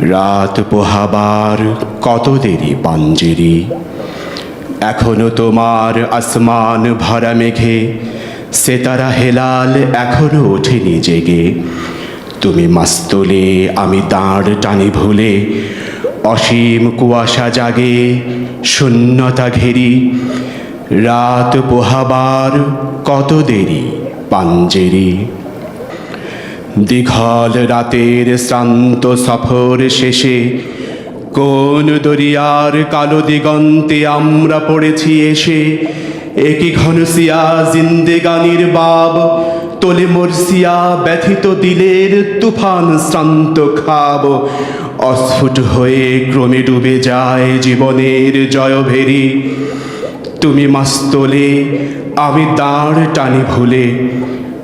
রাত পোহাবার কত দেরি পাঞ্জেরি? এখনও তোমার আসমান ভরা মেঘে, সেতারা হেলাল এখনও ওঠেনি জেগে। তুমি মাস্তলে, আমি দাঁড় টানি ভুলে, অসীম কুয়াশা জাগে, শূন্যতা ঘেরি। রাত পোহাবার কত দেরি পাঞ্জেরি? দীঘল রাতের শ্রান্ত সফর শেষে কোন দরিয়ার কালো দিগন্তে আমরা পড়েছি এসে? একই ঘনসিয়া জিন্দেগানির বাব, তোলে মরসিয়া ব্যথিত দিলের তুফান শ্রান্ত খাব। অস্ফুট হয়ে ক্রমে ডুবে যায় জীবনের জয়ভেরি। তুমি মাস্তলে আমি দাঁড় টানি ভুলে।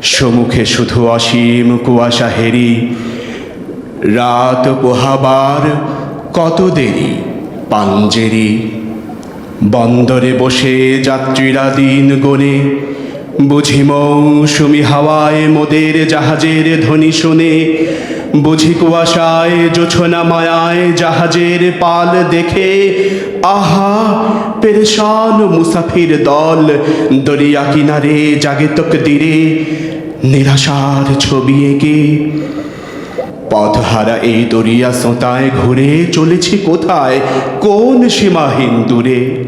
সমুখে শুধু অসীম কুয়াশা হেরি। রাত পোহাবার কত দেরি পাঞ্জেরি। বন্দরে বসে যাত্রীরা দিন গনে। বুঝি মৌসুমি হাওয়ায় মোদের জাহাজের ধ্বনি শুনে। বুঝি কুয়াশায়, জোছনা মায়ায় জাহাজের পাল দেখে। আহা, পেরেশান মুসাফির দল, দরিয়া কিনারে জাগে তকদিরে। নিরাশার ছবি এঁকে। পথহারা এই দরিয়া সোঁতায় ঘুরে চলেছি কোথায়? কোন সীমাহীন দূরে?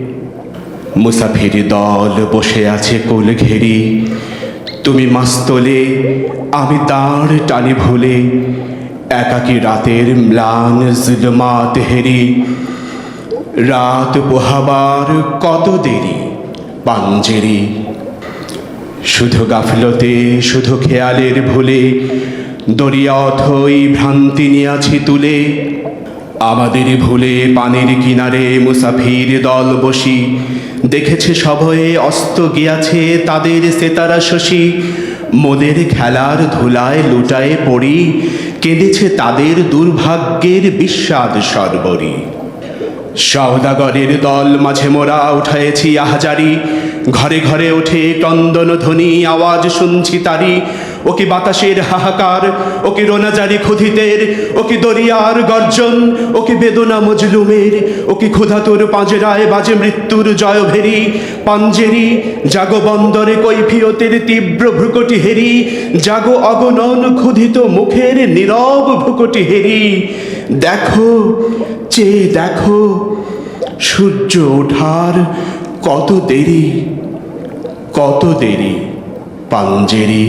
মুসাফির দল বসে আছে কোল ঘেরি। তুমি মাস্তলে, আমি তার টানি ভুলে। একাকি রাতের ম্লান জুলমাত হেরি। রাত পোহাবার কত দেরি? পাঞ্জেরি শুধু গাফলতে, শুধু খেয়ালের ভুলে দরিয়া অথই ভ্রান্তি নিয়াছি তুলে। আমাদের ভুলে পানির কিনারে মুসাফির দল বসি। দেখেছে সভয়ে অস্ত গিয়াছে তাদের সেতারা শশী। মোদের খেলার ধুলায় লুটায়ে পড়ি। কেঁদেছে তাদের দুর্ভাগ্যের বিস্বাদ সর্বরী। সওদাগরের দল মাঝে মোরা উঠায়েছি আহাজারি। ঘরে ঘরে ওঠে ক্রন্দন ধ্বনি, আওয়াজ শুনছি তারি। ও কি বাতাসের হাহাকার ও কি রোনাজারি ক্ষুধিতের ও কি দরিয়ার গর্জন ও কি বেদনা মজলুমের ও কি ক্ষুধাতুর পাঁজরায় বাজে মৃত্যুর জয়ভেরি। পাঞ্জেরি, জাগো বন্দরে কৈফিয়তের তীব্র ভ্রুকটি হেরি। জাগো অগণন ক্ষুধিত মুখের নীরব ভ্রুকটি হেরি। দেখো, চেয়ে দেখো, সূর্য ওঠার কত দেরি কত দেরি পাঞ্জেরি